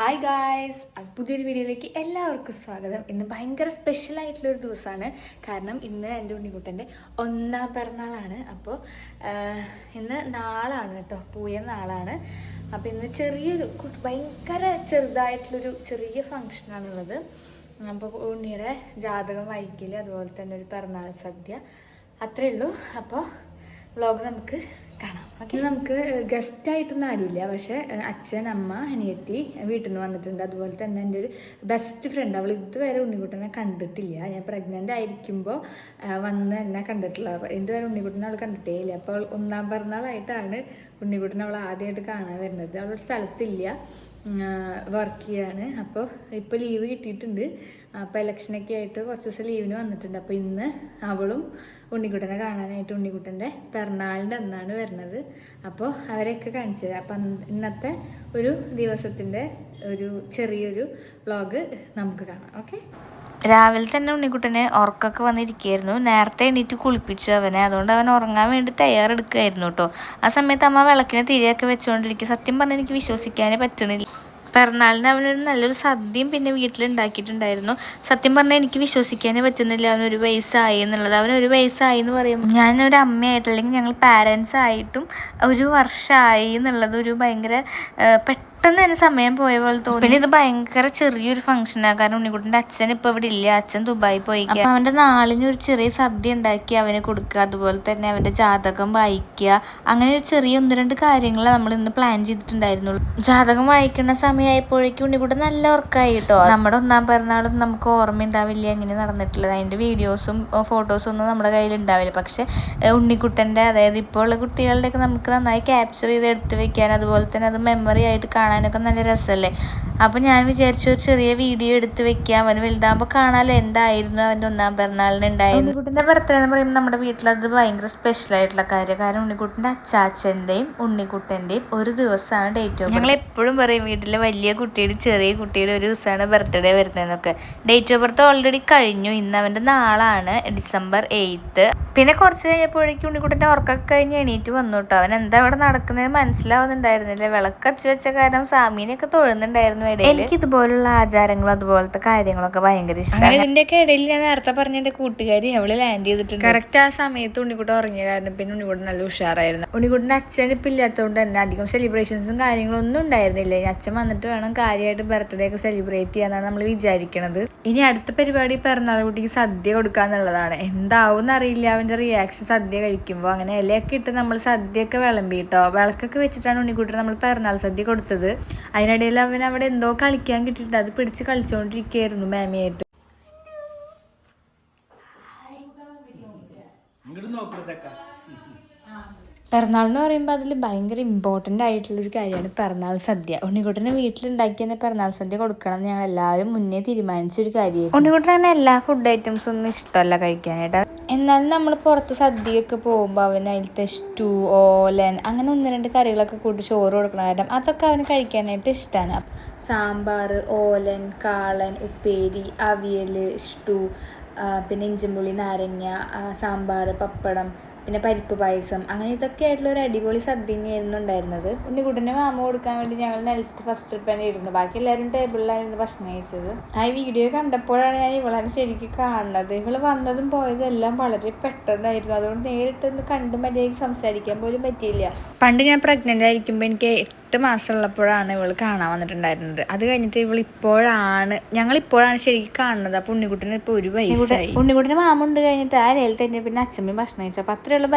Hi guys പുതിയൊരു വീഡിയോയിലേക്ക് എല്ലാവർക്കും സ്വാഗതം. ഇന്ന് ഭയങ്കര സ്പെഷ്യൽ ആയിട്ടുള്ളൊരു ദിവസമാണ്. കാരണം ഇന്ന് എന്റെ ഉണ്ണിക്കുട്ടന്റെ ഒന്നാം പിറന്നാളാണ്. അപ്പോൾ ഇന്ന് നാളാണ് കേട്ടോ. പൂയ നാളാണ്. അപ്പോൾ ഇന്ന് ചെറിയൊരു ഭയങ്കര ചെറുതായിട്ടുള്ളൊരു ചെറിയ ഫങ്ഷനാണുള്ളത് അപ്പോൾ ഉണ്ണിയുടെ ജാതകം വായിക്കൽ അതുപോലെ തന്നെ ഒരു പിറന്നാൾ സദ്യ. അത്രയേ ഉള്ളൂ. അപ്പോൾ വ്ളോഗ് നമുക്ക് ഓക്കെ നമുക്ക് ഗസ്റ്റ് ആയിട്ടൊന്നും ആരുമില്ല. പക്ഷെ അച്ഛൻ അമ്മ അനിയത്തി വീട്ടിൽ നിന്ന് വന്നിട്ടുണ്ട്. അതുപോലെ തന്നെ എന്റെ ഒരു ബെസ്റ്റ് ഫ്രണ്ട് അവൾ ഇതുവരെ ഉണ്ണിക്കുട്ടനെ കണ്ടിട്ടില്ല. ഞാൻ പ്രഗ്നന്റ് ആയിരിക്കുമ്പോൾ വന്ന് എന്നെ കണ്ടിട്ടില്ല ഇതുവരെ ഉണ്ണിക്കുട്ടനെ അവൾ കണ്ടിട്ടേ ഇല്ല. അപ്പോൾ ഒന്നാം പിറന്നാളായിട്ടാണ് ഉണ്ണിക്കുട്ടനെ അവൾ ആദ്യമായിട്ട് കാണാൻ വരുന്നത്. അവളൊരു സ്ഥലത്തില്ല. വർക്ക് ചെയ്യാണ്. അപ്പോൾ ഇപ്പോൾ ലീവ് കിട്ടിയിട്ടുണ്ട്. അപ്പോൾ ഇലക്ഷനൊക്കെ ആയിട്ട് കുറച്ച് ദിവസം ലീവിന് വന്നിട്ടുണ്ട്. അപ്പോൾ ഇന്ന് അവളും ഉണ്ണിക്കുട്ടനെ കാണാനായിട്ട് ഉണ്ണിക്കുട്ടന്റെ പിറന്നാളിന്റെ അന്നാണ് വരുന്നത്. അപ്പോൾ അവരെയൊക്കെ കാണിച്ചത് അപ്പം ഇന്നത്തെ ഒരു ദിവസത്തിന്റെ ഒരു ചെറിയൊരു വ്ളോഗ് നമുക്ക് കാണാം. ഓക്കെ? രാവിലെ തന്നെ ഉണ്ണിക്കുട്ടന് ഉറക്കമൊക്കെ വന്നിരിക്കുകയായിരുന്നു. നേരത്തെ എണീറ്റ് കുളിപ്പിച്ചു അവനെ. അതുകൊണ്ട് അവൻ ഉറങ്ങാൻ വേണ്ടി തയ്യാറെടുക്കുകയായിരുന്നു കേട്ടോ. ആ സമയത്ത് അമ്മ വിളക്കിന് തിരിയൊക്കെ വെച്ചുകൊണ്ടിരിക്കും സത്യം പറഞ്ഞാൽ എനിക്ക് വിശ്വസിക്കാനേ പറ്റണില്ല. പിറന്നാളിന് അവനൊരു നല്ലൊരു സദ്യയും പിന്നെ വീട്ടിലുണ്ടാക്കിയിട്ടുണ്ടായിരുന്നു. സത്യം പറഞ്ഞാൽ എനിക്ക് വിശ്വസിക്കാനേ പറ്റുന്നില്ല അവനൊരു വയസ്സായി എന്നുള്ളത്. അവനൊരു വയസ്സായി എന്ന് പറയുമ്പോൾ ഞാനൊരു അമ്മയായിട്ട് അല്ലെങ്കിൽ ഞങ്ങൾ പാരൻസ് ആയിട്ടും ഒരു വർഷമായി എന്നുള്ളത് ഒരു ഭയങ്കര ആ, പെട്ടെന്ന് തന്നെ സമയം പോയ പോലെ തോന്നി. പിന്നെ ഇത് ഭയങ്കര ചെറിയൊരു ഫംഗ്ഷനാണ് കാരണം ഉണ്ണിക്കുട്ടന്റെ അച്ഛൻ ഇപ്പൊ ഇവിടെ ഇല്ല. അച്ഛൻ ദുബായി പോയി. അപ്പൊ അവന്റെ നാളിന് ഒരു ചെറിയ സദ്യ ഉണ്ടാക്കി അവന് കൊടുക്കുക. അതുപോലെ തന്നെ അവന്റെ ജാതകം വായിക്കുക. അങ്ങനെ ഒരു ചെറിയ ഒന്ന് രണ്ട് കാര്യങ്ങൾ നമ്മൾ ഇന്ന് പ്ലാൻ ചെയ്തിട്ടുണ്ടായിരുന്നുള്ളൂ. ജാതകം വായിക്കുന്ന സമയമായപ്പോഴേക്കും ഉണ്ണിക്കുട്ടൻ നല്ല ഉറക്കായി കേട്ടോ. നമ്മുടെ ഒന്നാം പിറന്നാളും നമുക്ക് ഓർമ്മ ഉണ്ടാവില്ല എങ്ങനെ നടന്നിട്ടുള്ളത് അതിന്റെ വീഡിയോസും ഫോട്ടോസും ഒന്നും നമ്മുടെ കയ്യിൽ ഉണ്ടാവില്ല. പക്ഷെ ഉണ്ണിക്കുട്ടന്റെ അതായത് ഇപ്പോൾ ഉള്ള കുട്ടികളുടെയൊക്കെ നമുക്ക് നന്നായി ക്യാപ്ചർ ചെയ്ത് എടുത്ത് വെക്കാൻ അതുപോലെ തന്നെ അത് മെമ്മറി ആയിട്ട് കാണാനൊക്കെ നല്ല രസമല്ലേ അപ്പോൾ ഞാൻ വിചാരിച്ചു ഒരു ചെറിയ വീഡിയോ എടുത്ത് വെക്കാം. അവന് വലുതാകുമ്പോൾ കാണാല്ലോ എന്തായിരുന്നു അവന്റെ ഒന്നാം പിറന്നാളിന് ഉണ്ടായിരുന്നു ഉണ്ണിക്കുട്ടന്റെ ബർത്ത്ഡേ എന്ന് പറയുമ്പോൾ നമ്മുടെ വീട്ടിലത് ഭയങ്കര സ്പെഷ്യൽ ആയിട്ടുള്ള കാര്യം. കാരണം ഉണ്ണിക്കുട്ടന്റെ അച്ചാച്ചന്റെയും ഉണ്ണിക്കുട്ടന്റെയും ഒരു ദിവസമാണ് ഡേറ്റ് ഓഫ് ഞങ്ങൾ എപ്പോഴും പറയും വീട്ടിലെ വലിയ കുട്ടിയുടെ ചെറിയ കുട്ടിയുടെ ഒരു ദിവസമാണ് ബർത്ത്ഡേ വരുന്നതെന്നൊക്കെ. ഡേറ്റ് ഓഫ് ബർത്ത് ഓൾറെഡി കഴിഞ്ഞു. ഇന്ന് അവന്റെ നാളാണ്. ഡിസംബർ എയ്ത്ത് പിന്നെ കുറച്ച് കഴിഞ്ഞപ്പോഴേക്കും ഉണ്ണിക്കുട്ടന്റെ ഉറക്കൊക്കെ കഴിഞ്ഞ് എണീറ്റ് വന്നു കേട്ടോ. അവൻ എന്താ അവിടെ നടക്കുന്നത് മനസ്സിലാവുന്നുണ്ടായിരുന്നില്ല. വിളക്കച്ച് വെച്ച കാരണം സാമീനെയൊക്കെ തൊഴുന്നുണ്ടായിരുന്നു ഇടയിൽ എനിക്ക് ഇതുപോലുള്ള ആചാരങ്ങളും അതുപോലത്തെ കാര്യങ്ങളൊക്കെ ഭയങ്കര ഇഷ്ടമാണ് ഇതിന്റെയൊക്കെ ഇടയിൽ ഞാൻ നേരത്തെ പറഞ്ഞ എന്റെ കൂട്ടുകാരി അവൾ ലാൻഡ് ചെയ്തിട്ടുണ്ട്. കറക്റ്റ് ആ സമയത്ത് ഉണ്ണിക്കുട്ടൻ ഉറങ്ങിയ കാരണം പിന്നെ ഉണ്ണിക്കുട്ടൻ നല്ല ഉഷാറായിരുന്നു. ഉണ്ണിക്കുട്ടന്റെ അച്ഛൻ ഇപ്പം ഇല്ലാത്തതുകൊണ്ട് തന്നെ അധികം സെലിബ്രേഷൻസും കാര്യങ്ങളും ഒന്നും ഉണ്ടായിരുന്നില്ല. ഇനി അച്ഛൻ വന്നിട്ട് വേണം കാര്യമായിട്ട് ബർത്ത്ഡേ ഒക്കെ സെലിബ്രേറ്റ് ചെയ്യാന്നാണ് നമ്മൾ വിചാരിക്കണത്. ഇനി അടുത്ത പരിപാടി പിറന്നാൾ കുട്ടിക്ക് സദ്യ കൊടുക്കാന്നുള്ളതാണ്. എന്താവും എന്നറിയില്ല അവന്റെ റിയാക്ഷൻ സദ്യ കഴിക്കുമ്പോൾ അങ്ങനെ ഇലയൊക്കെ ഇട്ട് നമ്മൾ സദ്യയൊക്കെ വിളമ്പിട്ടോ വിളക്കൊക്കെ വെച്ചിട്ടാണ് ഉണ്ണിക്കുട്ടൻ നമ്മൾ പിറന്നാൾ സദ്യ കൊടുത്തത്. അതിനിടയിൽ അവൻ അവിടെ എന്തോ കളിക്കാൻ കിട്ടിയിട്ട് അത് പിടിച്ച് കളിച്ചുകൊണ്ടിരിക്കുകയായിരുന്നു മാമിയായിട്ട്. പിറന്നാൾ എന്ന് പറയുമ്പോൾ അതിൽ ഭയങ്കര ഇമ്പോർട്ടന്റ് ആയിട്ടുള്ളൊരു കാര്യമാണ് പിറന്നാൾ സദ്യ. ഉണ്ണിക്കുട്ടനെ വീട്ടിലുണ്ടാക്കി തന്നെ പിറന്നാൾ സദ്യ കൊടുക്കണം എന്ന് ഞങ്ങൾ എല്ലാവരും മുന്നേ തീരുമാനിച്ചൊരു കാര്യമായിരുന്നു. ഉണ്ണിക്കുട്ടൻ തന്നെ എല്ലാ ഫുഡ് ഐറ്റംസും ഒന്നും ഇഷ്ടമല്ല കഴിക്കാനായിട്ട്. എന്നാലും നമ്മൾ പുറത്ത് സദ്യയൊക്കെ പോകുമ്പോൾ അവന് അതിലത്തെ സ്റ്റൂ ഓലൻ അങ്ങനെ ഒന്ന് രണ്ട് കറികളൊക്കെ കൂട്ടി ചോറ് കൊടുക്കണം. കാരണം അതൊക്കെ അവന് കഴിക്കാനായിട്ട് ഇഷ്ടമാണ് സാമ്പാർ ഓലൻ കാളൻ ഉപ്പേരി അവിയൽ സ്റ്റൂ പിന്നെ ഇഞ്ചിമ്പുളി നാരങ്ങ സാമ്പാർ പപ്പടം പിന്നെ പരിപ്പ് പായസം അങ്ങനെ ഇതൊക്കെ ആയിട്ടുള്ള ഒരു അടിപൊളി സദ്യ തന്നെയായിരുന്നു ഉണ്ടായിരുന്നത്. പിന്നെ ഉണ്ണിക്കുട്ടന്റെ മാമ കൊടുക്കാൻ വേണ്ടി ഞങ്ങൾ നിലത്ത് ഫസ്റ്റ് ട്രിപ്പാണ് ഇരുന്നു ബാക്കി എല്ലാവരും ടേബിളിലായിരുന്നു ഭക്ഷണം കഴിച്ചത്. ആ വീഡിയോ കണ്ടപ്പോഴാണ് ഞാൻ ഇവളെ ശരിക്ക് കാണുന്നത്. ഇവൾ വന്നതും പോയതും എല്ലാം വളരെ പെട്ടെന്നായിരുന്നു. അതുകൊണ്ട് നേരിട്ടൊന്ന് കണ്ടും മര്യാദയ്ക്ക് സംസാരിക്കാൻ പോലും പറ്റിയില്ല. പണ്ട് ഞാൻ പ്രഗ്നന്റ് ആയിരിക്കുമ്പോൾ എനിക്ക് എട്ട് മാസം ഉള്ളപ്പോഴാണ് ഇവൾ കാണാൻ വന്നിട്ടുണ്ടായിരുന്നത്. അത് കഴിഞ്ഞിട്ട് ഇവൾ ഇപ്പോഴാണ് ഞങ്ങൾ ഇപ്പോഴാണ് ശരിക്കും കാണുന്നത്. അപ്പോൾ ഉണ്ണിക്കുട്ടിന് ഇപ്പോൾ ഒരു വയസ്സായി. ഉണ്ണിക്കുട്ടിന് മാമുണ്ട് കഴിഞ്ഞിട്ട് ആ ലേലത്തെ പിന്നെ അച്ഛമ്മയും ഭക്ഷണം കഴിച്ചു. അപ്പോൾ അത്രയുള്ള